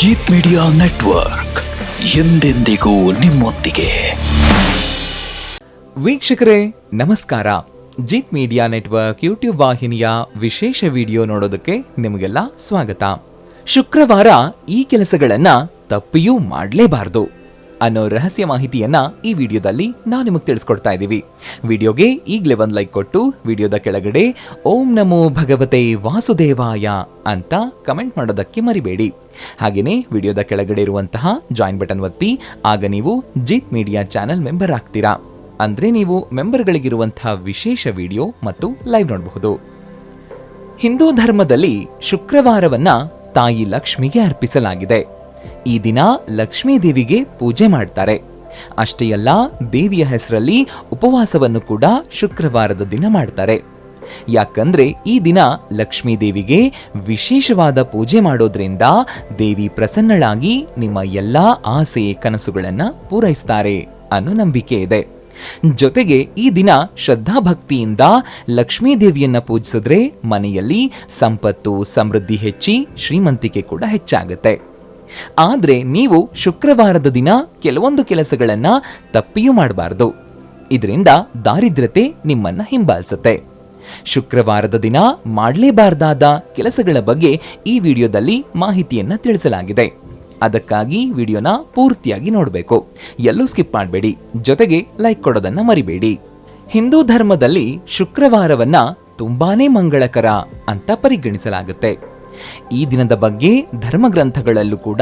Jeet media network ಎಂದೆಂದಿಗೂ ನಿಮ್ಮೊಂದಿಗೆ. ವೀಕ್ಷಕರೇ, ನಮಸ್ಕಾರ. ಜೀಪ್ ಮೀಡಿಯಾ ನೆಟ್ವರ್ಕ್ ಯೂಟ್ಯೂಬ್ ವಾಹಿನಿಯ ವಿಶೇಷ ವಿಡಿಯೋ ನೋಡೋದಕ್ಕೆ ನಿಮಗೆಲ್ಲ ಸ್ವಾಗತ. ಶುಕ್ರವಾರ ಈ ಕೆಲಸಗಳನ್ನ ತಪ್ಪಿಯೂ ಮಾಡಲೇಬಾರದು. ಅನ್ನೋ ರಹಸ್ಯ ಮಾಹಿತಿಯನ್ನ ಈ ವಿಡಿಯೋದಲ್ಲಿ ನಾವು ನಿಮಗೆ ತಿಳಿಸ್ಕೊಡ್ತಾ ಇದ್ದೀವಿ ವಿಡಿಯೋಗೆ ಈಗಲೇ ಒಂದು ಲೈಕ್ ಕೊಟ್ಟು, ವಿಡಿಯೋದ ಕೆಳಗಡೆ ಓಂ ನಮೋ ಭಗವತೆ ವಾಸುದೇವಾಯ ಅಂತ ಕಮೆಂಟ್ ಮಾಡೋದಕ್ಕೆ ಮರಿಬೇಡಿ. ಹಾಗೆಯೇ ವಿಡಿಯೋದ ಕೆಳಗಡೆ ಇರುವಂತಹ ಜಾಯಿನ್ ಬಟನ್ ಒತ್ತಿ, ಆಗ ನೀವು ಜಿತ್ ಮೀಡಿಯಾ ಚಾನೆಲ್ ಮೆಂಬರ್ ಆಗ್ತೀರಾ. ಅಂದರೆ ನೀವು ಮೆಂಬರ್ಗಳಿಗಿರುವಂತಹ ವಿಶೇಷ ವಿಡಿಯೋ ಮತ್ತು ಲೈವ್ ನೋಡಬಹುದು. ಹಿಂದೂ ಧರ್ಮದಲ್ಲಿ ಶುಕ್ರವಾರವನ್ನ ತಾಯಿ ಲಕ್ಷ್ಮಿಗೆ ಅರ್ಪಿಸಲಾಗಿದೆ. ಈ ದಿನ ಲಕ್ಷ್ಮೀ ದೇವಿಗೆ ಪೂಜೆ ಮಾಡ್ತಾರೆ. ಅಷ್ಟೇ ಅಲ್ಲ, ದೇವಿಯ ಹೆಸರಲ್ಲಿ ಉಪವಾಸವನ್ನು ಕೂಡ ಶುಕ್ರವಾರದ ದಿನ ಮಾಡ್ತಾರೆ. ಯಾಕಂದ್ರೆ ಈ ದಿನ ಲಕ್ಷ್ಮೀ ದೇವಿಗೆ ವಿಶೇಷವಾದ ಪೂಜೆ ಮಾಡೋದ್ರಿಂದ ದೇವಿ ಪ್ರಸನ್ನಳಾಗಿ ನಿಮ್ಮ ಎಲ್ಲಾ ಆಸೆ ಕನಸುಗಳನ್ನು ಪೂರೈಸ್ತಾರೆ ಅನ್ನೋ ನಂಬಿಕೆ ಇದೆ. ಜೊತೆಗೆ ಈ ದಿನ ಶ್ರದ್ಧಾಭಕ್ತಿಯಿಂದ ಲಕ್ಷ್ಮೀ ದೇವಿಯನ್ನ ಪೂಜಿಸಿದ್ರೆ ಮನೆಯಲ್ಲಿ ಸಂಪತ್ತು, ಸಮೃದ್ಧಿ ಹೆಚ್ಚಿ ಶ್ರೀಮಂತಿಕೆ ಕೂಡ ಹೆಚ್ಚಾಗುತ್ತೆ. ಆದ್ರೆ ನೀವು ಶುಕ್ರವಾರದ ದಿನ ಕೆಲವೊಂದು ಕೆಲಸಗಳನ್ನು ತಪ್ಪಿಯೂ ಮಾಡಬಾರ್ದು. ಇದರಿಂದ ದಾರಿದ್ರ್ಯತೆ ನಿಮ್ಮನ್ನ ಹಿಂಬಾಲಿಸುತ್ತೆ. ಶುಕ್ರವಾರದ ದಿನ ಮಾಡಲೇಬಾರ್ದಾದ ಕೆಲಸಗಳ ಬಗ್ಗೆ ಈ ವಿಡಿಯೋದಲ್ಲಿ ಮಾಹಿತಿಯನ್ನು ತಿಳಿಸಲಾಗಿದೆ. ಅದಕ್ಕಾಗಿ ವಿಡಿಯೋನ ಪೂರ್ತಿಯಾಗಿ ನೋಡಬೇಕು. ಎಲ್ಲೂ ಸ್ಕಿಪ್ ಮಾಡಬೇಡಿ. ಜೊತೆಗೆ ಲೈಕ್ ಕೊಡೋದನ್ನ ಮರಿಬೇಡಿ. ಹಿಂದೂ ಧರ್ಮದಲ್ಲಿ ಶುಕ್ರವಾರವನ್ನ ತುಂಬಾನೇ ಮಂಗಳಕರ ಅಂತ ಪರಿಗಣಿಸಲಾಗುತ್ತೆ. ಈ ದಿನದ ಬಗ್ಗೆ ಧರ್ಮಗ್ರಂಥಗಳಲ್ಲೂ ಕೂಡ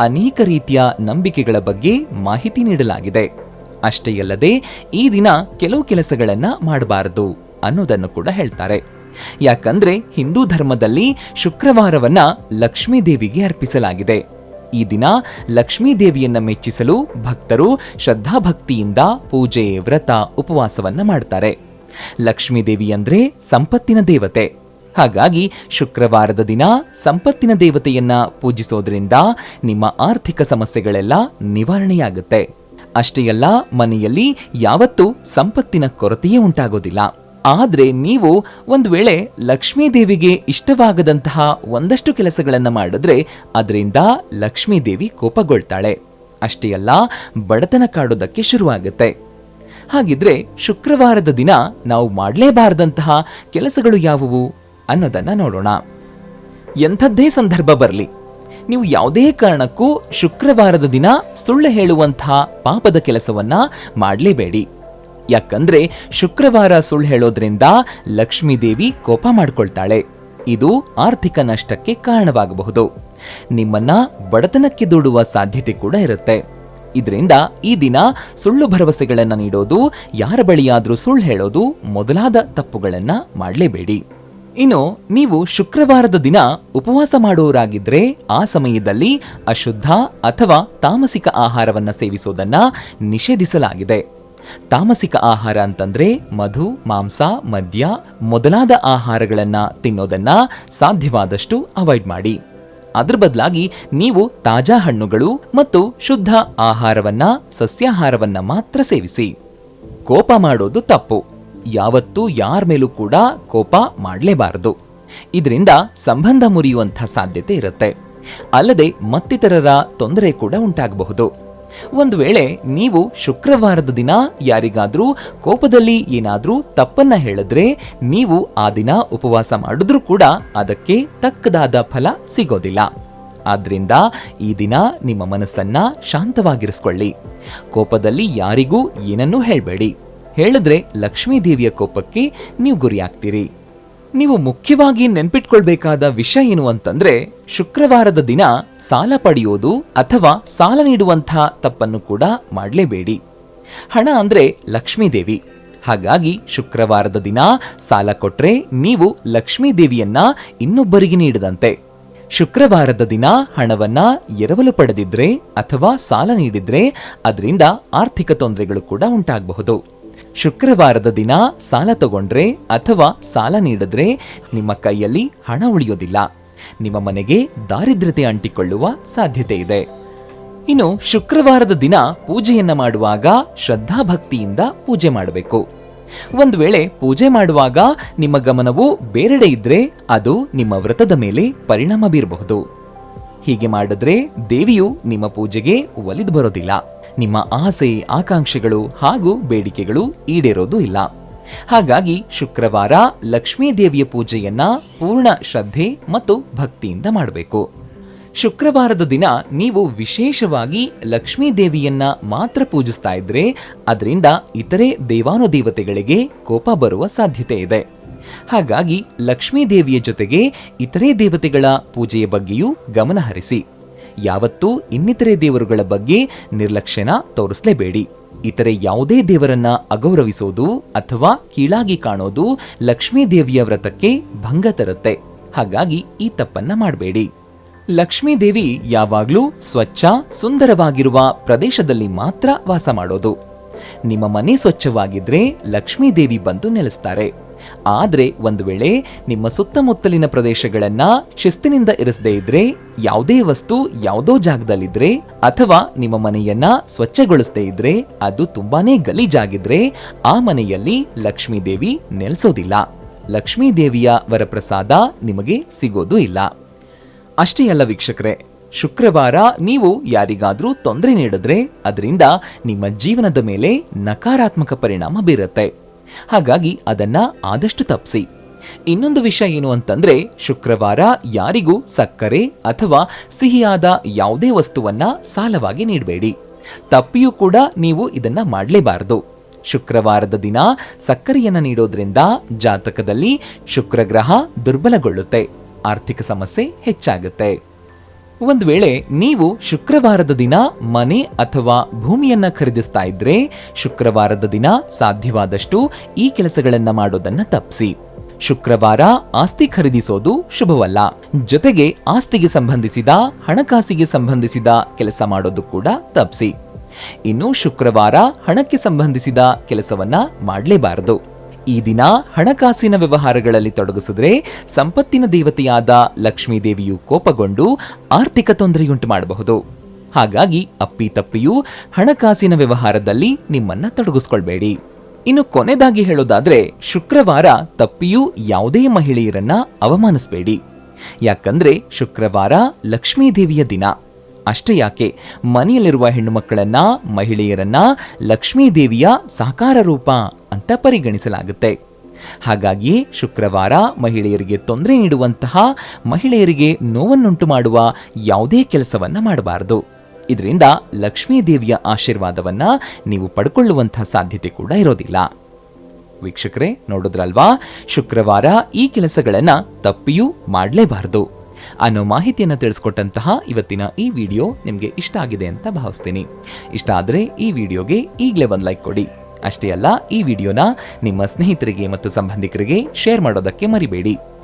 ಅನೇಕ ರೀತಿಯ ನಂಬಿಕೆಗಳ ಬಗ್ಗೆ ಮಾಹಿತಿ ನೀಡಲಾಗಿದೆ. ಅಷ್ಟೇ ಅಲ್ಲದೆ ಈ ದಿನ ಕೆಲವು ಕೆಲಸಗಳನ್ನ ಮಾಡಬಾರದು ಅನ್ನೋದನ್ನು ಕೂಡ ಹೇಳ್ತಾರೆ. ಯಾಕಂದ್ರೆ ಹಿಂದೂ ಧರ್ಮದಲ್ಲಿ ಶುಕ್ರವಾರವನ್ನ ಲಕ್ಷ್ಮೀ ದೇವಿಗೆ ಅರ್ಪಿಸಲಾಗಿದೆ. ಈ ದಿನ ಲಕ್ಷ್ಮೀ ದೇವಿಯನ್ನ ಮೆಚ್ಚಿಸಲು ಭಕ್ತರು ಶ್ರದ್ಧಾಭಕ್ತಿಯಿಂದ ಪೂಜೆ, ವ್ರತ, ಉಪವಾಸವನ್ನ ಮಾಡ್ತಾರೆ. ಲಕ್ಷ್ಮೀ ದೇವಿ ಅಂದ್ರೆ ಸಂಪತ್ತಿನ ದೇವತೆ. ಹಾಗಾಗಿ ಶುಕ್ರವಾರದ ದಿನ ಸಂಪತ್ತಿನ ದೇವತೆಯನ್ನ ಪೂಜಿಸೋದ್ರಿಂದ ನಿಮ್ಮ ಆರ್ಥಿಕ ಸಮಸ್ಯೆಗಳೆಲ್ಲ ನಿವಾರಣೆಯಾಗುತ್ತೆ. ಅಷ್ಟೇ ಅಲ್ಲ, ಮನೆಯಲ್ಲಿ ಯಾವತ್ತೂ ಸಂಪತ್ತಿನ ಕೊರತೆಯೇ ಉಂಟಾಗೋದಿಲ್ಲ. ಆದ್ರೆ ನೀವು ಒಂದು ವೇಳೆ ಲಕ್ಷ್ಮೀ ದೇವಿಗೆ ಇಷ್ಟವಾಗದಂತಹ ಒಂದಷ್ಟು ಕೆಲಸಗಳನ್ನು ಮಾಡಿದ್ರೆ ಅದರಿಂದ ಲಕ್ಷ್ಮೀ ದೇವಿ ಕೋಪಗೊಳ್ತಾಳೆ. ಅಷ್ಟೇ ಅಲ್ಲ, ಬಡತನ ಕಾಡೋದಕ್ಕೆ ಶುರುವಾಗುತ್ತೆ. ಹಾಗಿದ್ರೆ ಶುಕ್ರವಾರದ ದಿನ ನಾವು ಮಾಡಲೇಬಾರದಂತಹ ಕೆಲಸಗಳು ಯಾವುವು? ಅನ್ನೋದನ್ನ ನೋಡೋಣ. ಎಂಥದ್ದೇ ಸಂದರ್ಭ ಬರಲಿ. ನೀವು ಯಾವುದೇ ಕಾರಣಕ್ಕೂ ಶುಕ್ರವಾರದ ದಿನ ಸುಳ್ಳು ಹೇಳುವಂಥ ಪಾಪದ ಕೆಲಸವನ್ನ ಮಾಡಲೇಬೇಡಿ. ಯಾಕಂದ್ರೆ ಶುಕ್ರವಾರ ಸುಳ್ಳು ಹೇಳೋದ್ರಿಂದ ಲಕ್ಷ್ಮೀದೇವಿ ಕೋಪ ಮಾಡ್ಕೊಳ್ತಾಳೆ. ಇದು ಆರ್ಥಿಕ ನಷ್ಟಕ್ಕೆ ಕಾರಣವಾಗಬಹುದು. ನಿಮ್ಮನ್ನ ಬಡತನಕ್ಕೆ ದೂಡುವ ಸಾಧ್ಯತೆ ಕೂಡ ಇರುತ್ತೆ. ಇದರಿಂದ ಈ ದಿನ ಸುಳ್ಳು ಭರವಸೆಗಳನ್ನು ನೀಡೋದು, ಯಾರ ಬಳಿಯಾದರೂ ಸುಳ್ಳು ಹೇಳೋದು ಮೊದಲಾದ ತಪ್ಪುಗಳನ್ನು ಮಾಡಲೇಬೇಡಿ. ಇನ್ನು ನೀವು ಶುಕ್ರವಾರದ ದಿನ ಉಪವಾಸ ಮಾಡುವವರಾಗಿದ್ರೆ ಆ ಸಮಯದಲ್ಲಿ ಅಶುದ್ಧ ಅಥವಾ ತಾಮಸಿಕ ಆಹಾರವನ್ನ ಸೇವಿಸೋದನ್ನ ನಿಷೇಧಿಸಲಾಗಿದೆ. ತಾಮಸಿಕ ಆಹಾರ ಅಂತಂದ್ರೆ ಮಧು, ಮಾಂಸ, ಮದ್ಯ ಮೊದಲಾದ ಆಹಾರಗಳನ್ನ ತಿನ್ನೋದನ್ನ ಸಾಧ್ಯವಾದಷ್ಟು ಅವಾಯ್ಡ್ ಮಾಡಿ. ಅದ್ರ ಬದಲಾಗಿ ನೀವು ತಾಜಾ ಹಣ್ಣುಗಳು ಮತ್ತು ಶುದ್ಧ ಆಹಾರವನ್ನ, ಸಸ್ಯಾಹಾರವನ್ನ ಮಾತ್ರ ಸೇವಿಸಿ. ಕೋಪ ಮಾಡೋದು ತಪ್ಪು. ಯಾವತ್ತೂ ಯಾರ ಮೇಲೂ ಕೂಡ ಕೋಪ ಮಾಡಲೇಬಾರದು. ಇದರಿಂದ ಸಂಬಂಧ ಮುರಿಯುವಂಥ ಸಾಧ್ಯತೆ ಇರುತ್ತೆ. ಅಲ್ಲದೆ ಮತ್ತಿತರರ ತೊಂದರೆ ಕೂಡ ಉಂಟಾಗಬಹುದು. ಒಂದು ವೇಳೆ ನೀವು ಶುಕ್ರವಾರದ ದಿನ ಯಾರಿಗಾದರೂ ಕೋಪದಲ್ಲಿ ಏನಾದರೂ ತಪ್ಪನ್ನ ಹೇಳಿದ್ರೆ ನೀವು ಆ ದಿನ ಉಪವಾಸ ಮಾಡಿದ್ರೂ ಕೂಡ ಅದಕ್ಕೆ ತಕ್ಕದಾದ ಫಲ ಸಿಗೋದಿಲ್ಲ. ಆದ್ರಿಂದ ಈ ದಿನ ನಿಮ್ಮ ಮನಸ್ಸನ್ನ ಶಾಂತವಾಗಿರಿಸ್ಕೊಳ್ಳಿ. ಕೋಪದಲ್ಲಿ ಯಾರಿಗೂ ಏನನ್ನೂ ಹೇಳಬೇಡಿ. ಹೇಳಿದ್ರೆ ಲಕ್ಷ್ಮೀದೇವಿಯ ಕೋಪಕ್ಕೆ ನೀವು ಗುರಿಯಾಗ್ತೀರಿ. ನೀವು ಮುಖ್ಯವಾಗಿ ನೆನ್ಪಿಟ್ಕೊಳ್ಬೇಕಾದ ವಿಷಯ ಏನು ಅಂತಂದ್ರೆ, ಶುಕ್ರವಾರದ ದಿನ ಸಾಲ ಪಡೆಯೋದು ಅಥವಾ ಸಾಲ ನೀಡುವಂಥ ತಪ್ಪನ್ನು ಕೂಡ ಮಾಡಲೇಬೇಡಿ. ಹಣ ಅಂದ್ರೆ ಲಕ್ಷ್ಮೀದೇವಿ. ಹಾಗಾಗಿ ಶುಕ್ರವಾರದ ದಿನ ಸಾಲ ಕೊಟ್ರೆ ನೀವು ಲಕ್ಷ್ಮೀ ದೇವಿಯನ್ನ ಇನ್ನೊಬ್ಬರಿಗೆ ನೀಡದಂತೆ. ಶುಕ್ರವಾರದ ದಿನ ಹಣವನ್ನ ಎರವಲು ಪಡೆದಿದ್ರೆ ಅಥವಾ ಸಾಲ ನೀಡಿದ್ರೆ, ಅದರಿಂದ ಆರ್ಥಿಕ ತೊಂದರೆಗಳು ಕೂಡ ಉಂಟಾಗಬಹುದು. ಶುಕ್ರವಾರದ ದಿನ ಸಾಲ ತಗೊಂಡ್ರೆ ಅಥವಾ ಸಾಲ ನೀಡಿದ್ರೆ ನಿಮ್ಮ ಕೈಯಲ್ಲಿ ಹಣ ಉಳಿಯೋದಿಲ್ಲ. ನಿಮ್ಮ ಮನೆಗೆ ದಾರಿದ್ರ್ಯತೆ ಅಂಟಿಕೊಳ್ಳುವ ಸಾಧ್ಯತೆ ಇದೆ. ಇನ್ನು ಶುಕ್ರವಾರದ ದಿನ ಪೂಜೆಯನ್ನ ಮಾಡುವಾಗ ಶ್ರದ್ಧಾಭಕ್ತಿಯಿಂದ ಪೂಜೆ ಮಾಡಬೇಕು. ಒಂದು ವೇಳೆ ಪೂಜೆ ಮಾಡುವಾಗ ನಿಮ್ಮ ಗಮನವು ಬೇರೆಡೆ ಇದ್ರೆ ಅದು ನಿಮ್ಮ ವ್ರತದ ಮೇಲೆ ಪರಿಣಾಮ ಬೀರಬಹುದು. ಹೀಗೆ ಮಾಡಿದ್ರೆ ದೇವಿಯು ನಿಮ್ಮ ಪೂಜೆಗೆ ಒಲಿದು ಬರೋದಿಲ್ಲ. ನಿಮ್ಮ ಆಸೆ, ಆಕಾಂಕ್ಷೆಗಳು ಹಾಗೂ ಬೇಡಿಕೆಗಳು ಈಡೇರೋದು ಇಲ್ಲ. ಹಾಗಾಗಿ ಶುಕ್ರವಾರ ಲಕ್ಷ್ಮೀ ದೇವಿಯ ಪೂಜೆಯನ್ನ ಪೂರ್ಣ ಶ್ರದ್ಧೆ ಮತ್ತು ಭಕ್ತಿಯಿಂದ ಮಾಡಬೇಕು. ಶುಕ್ರವಾರದ ದಿನ ನೀವು ವಿಶೇಷವಾಗಿ ಲಕ್ಷ್ಮೀ ದೇವಿಯನ್ನ ಮಾತ್ರ ಪೂಜಿಸ್ತಾ ಇದ್ರೆ ಅದರಿಂದ ಇತರೆ ದೇವಾನುದೇವತೆಗಳಿಗೆ ಕೋಪ ಬರುವ ಸಾಧ್ಯತೆ ಇದೆ. ಹಾಗಾಗಿ ಲಕ್ಷ್ಮೀ ದೇವಿಯ ಜೊತೆಗೆ ಇತರೆ ದೇವತೆಗಳ ಪೂಜೆಯ ಬಗ್ಗೆಯೂ ಗಮನ ಹರಿಸಿ. ಯಾವತ್ತೂ ಇನ್ನಿತರೆ ದೇವರುಗಳ ಬಗ್ಗೆ ನಿರ್ಲಕ್ಷ್ಯನ ತೋರಿಸಲೇಬೇಡಿ. ಇತರೆ ಯಾವುದೇ ದೇವರನ್ನ ಅಗೌರವಿಸೋದು ಅಥವಾ ಕೀಳಾಗಿ ಕಾಣೋದು ಲಕ್ಷ್ಮೀ ದೇವಿಯ ವ್ರತಕ್ಕೆ ಭಂಗ ತರುತ್ತೆ. ಹಾಗಾಗಿ ಈ ತಪ್ಪನ್ನ ಮಾಡಬೇಡಿ. ಲಕ್ಷ್ಮೀ ದೇವಿ ಯಾವಾಗ್ಲೂ ಸ್ವಚ್ಛ, ಸುಂದರವಾಗಿರುವ ಪ್ರದೇಶದಲ್ಲಿ ಮಾತ್ರ ವಾಸ ಮಾಡೋದು. ನಿಮ್ಮ ಮನೆ ಸ್ವಚ್ಛವಾಗಿದ್ರೆ ಲಕ್ಷ್ಮೀ ದೇವಿ ಬಂದು ನೆಲೆಸ್ತಾರೆ. ಆದ್ರೆ ಒಂದು ವೇಳೆ ನಿಮ್ಮ ಸುತ್ತಮುತ್ತಲಿನ ಪ್ರದೇಶಗಳನ್ನ ಶಿಸ್ತಿನಿಂದ ಇರಿಸದೇ ಇದ್ರೆ, ಯಾವುದೇ ವಸ್ತು ಯಾವುದೋ ಜಾಗದಲ್ಲಿದ್ರೆ ಅಥವಾ ನಿಮ್ಮ ಮನೆಯನ್ನ ಸ್ವಚ್ಛಗೊಳಿಸದೇ ಇದ್ರೆ ಅದು ತುಂಬಾನೇ ಗಲೀಜಾಗಿದ್ರೆ ಆ ಮನೆಯಲ್ಲಿ ಲಕ್ಷ್ಮೀ ದೇವಿ ನೆಲೆಸೋದಿಲ್ಲ. ಲಕ್ಷ್ಮೀ ದೇವಿಯ ವರಪ್ರಸಾದ ನಿಮಗೆ ಸಿಗೋದು ಇಲ್ಲ. ಅಷ್ಟೇ ಅಲ್ಲ ವೀಕ್ಷಕರೇ, ಶುಕ್ರವಾರ ನೀವು ಯಾರಿಗಾದ್ರೂ ತೊಂದರೆ ನೀಡಿದ್ರೆ ಅದರಿಂದ ನಿಮ್ಮ ಜೀವನದ ಮೇಲೆ ನಕಾರಾತ್ಮಕ ಪರಿಣಾಮ ಬೀರುತ್ತೆ. ಹಾಗಾಗಿ ಅದನ್ನ ಆದಷ್ಟು ತಪ್ಪಿಸಿ ಇನ್ನೊಂದು ವಿಷಯ ಏನು ಅಂತಂದ್ರೆ, ಶುಕ್ರವಾರ ಯಾರಿಗೂ ಸಕ್ಕರೆ ಅಥವಾ ಸಿಹಿಯಾದ ಯಾವುದೇ ವಸ್ತುವನ್ನ ಸಾಲವಾಗಿ ನೀಡಬೇಡಿ. ತಪ್ಪಿಯೂ ಕೂಡ ನೀವು ಇದನ್ನ ಮಾಡಲೇಬಾರದು. ಶುಕ್ರವಾರದ ದಿನ ಸಕ್ಕರೆಯನ್ನ ನೀಡೋದ್ರಿಂದ ಜಾತಕದಲ್ಲಿ ಶುಕ್ರಗ್ರಹ ದುರ್ಬಲಗೊಳ್ಳುತ್ತೆ. ಆರ್ಥಿಕ ಸಮಸ್ಯೆ ಹೆಚ್ಚಾಗುತ್ತೆ. ಒಂದು ವೇಳೆ ನೀವು ಶುಕ್ರವಾರದ ದಿನ ಮನೆ ಅಥವಾ ಭೂಮಿಯನ್ನ ಖರೀದಿಸ್ತಾ ಇದ್ರೆ ಶುಕ್ರವಾರದ ದಿನ ಸಾಧ್ಯವಾದಷ್ಟು ಈ ಕೆಲಸಗಳನ್ನ ಮಾಡೋದನ್ನ ತಪ್ಪಿಸಿ ಶುಕ್ರವಾರ ಆಸ್ತಿ ಖರೀದಿಸೋದು ಶುಭವಲ್ಲ. ಜೊತೆಗೆ ಆಸ್ತಿಗೆ ಸಂಬಂಧಿಸಿದ, ಹಣಕಾಸಿಗೆ ಸಂಬಂಧಿಸಿದ ಕೆಲಸ ಮಾಡೋದು ಕೂಡ ತಪ್ಪಿಸಿ ಇನ್ನು ಶುಕ್ರವಾರ ಹಣಕ್ಕೆ ಸಂಬಂಧಿಸಿದ ಕೆಲಸವನ್ನ ಮಾಡಲೇಬಾರದು. ಈ ದಿನ ಹಣಕಾಸಿನ ವ್ಯವಹಾರಗಳಲ್ಲಿ ತೊಡಗಿಸಿದ್ರೆ ಸಂಪತ್ತಿನ ದೇವತೆಯಾದ ಲಕ್ಷ್ಮೀ ದೇವಿಯು ಕೋಪಗೊಂಡು ಆರ್ಥಿಕ ತೊಂದರೆಯುಂಟು ಮಾಡಬಹುದು. ಹಾಗಾಗಿ ಅಪ್ಪಿ ತಪ್ಪಿಯೂ ಹಣಕಾಸಿನ ವ್ಯವಹಾರದಲ್ಲಿ ನಿಮ್ಮನ್ನ ತೊಡಗಿಸ್ಕೊಳ್ಬೇಡಿ. ಇನ್ನು ಕೊನೆದಾಗಿ ಹೇಳೋದಾದ್ರೆ ಶುಕ್ರವಾರ ತಪ್ಪಿಯೂ ಯಾವುದೇ ಮಹಿಳೆಯರನ್ನ ಅವಮಾನಿಸಬೇಡಿ. ಯಾಕಂದ್ರೆ ಶುಕ್ರವಾರ ಲಕ್ಷ್ಮೀದೇವಿಯ ದಿನ. ಅಷ್ಟೇ ಯಾಕೆ? ಮನೆಯಲ್ಲಿರುವ ಹೆಣ್ಣುಮಕ್ಕಳನ್ನ, ಮಹಿಳೆಯರನ್ನ ಲಕ್ಷ್ಮೀ ದೇವಿಯ ಸಾಕಾರ ರೂಪ ಅಂತ ಪರಿಗಣಿಸಲಾಗುತ್ತೆ. ಹಾಗಾಗಿ ಶುಕ್ರವಾರ ಮಹಿಳೆಯರಿಗೆ ತೊಂದರೆ ನೀಡುವಂತಹ ಮಹಿಳೆಯರಿಗೆ ನೋವನ್ನುಂಟು ಮಾಡುವ ಯಾವುದೇ ಕೆಲಸವನ್ನ ಮಾಡಬಾರದು. ಇದರಿಂದ ಲಕ್ಷ್ಮೀದೇವಿಯ ಆಶೀರ್ವಾದವನ್ನ ನೀವು ಪಡ್ಕೊಳ್ಳುವಂತಹ ಸಾಧ್ಯತೆ ಕೂಡ ಇರೋದಿಲ್ಲ. ವೀಕ್ಷಕರೇ, ನೋಡಿದ್ರಲ್ವಾ? ಶುಕ್ರವಾರ ಈ ಕೆಲಸಗಳನ್ನ ತಪ್ಪಿಯೂ ಮಾಡಲೇಬಾರದು. ಅನ್ನೋ ಮಾಹಿತಿಯನ್ನು ತಿಳಿಸ್ಕೊಟ್ಟಂತಹ ಇವತ್ತಿನ ಈ ವಿಡಿಯೋ ನಿಮಗೆ ಇಷ್ಟ ಆಗಿದೆ ಅಂತ ಭಾವಿಸ್ತೀನಿ. ಇಷ್ಟ ಆದರೆ ಈ ವಿಡಿಯೋಗೆ ಈಗಲೇ ಒಂದು ಲೈಕ್ ಕೊಡಿ. ಅಷ್ಟೇ ಅಲ್ಲ, ಈ ವಿಡಿಯೋನ ನಿಮ್ಮ ಸ್ನೇಹಿತರಿಗೆ ಮತ್ತು ಸಂಬಂಧಿಕರಿಗೆ ಶೇರ್ ಮಾಡೋದಕ್ಕೆ ಮರಿಬೇಡಿ.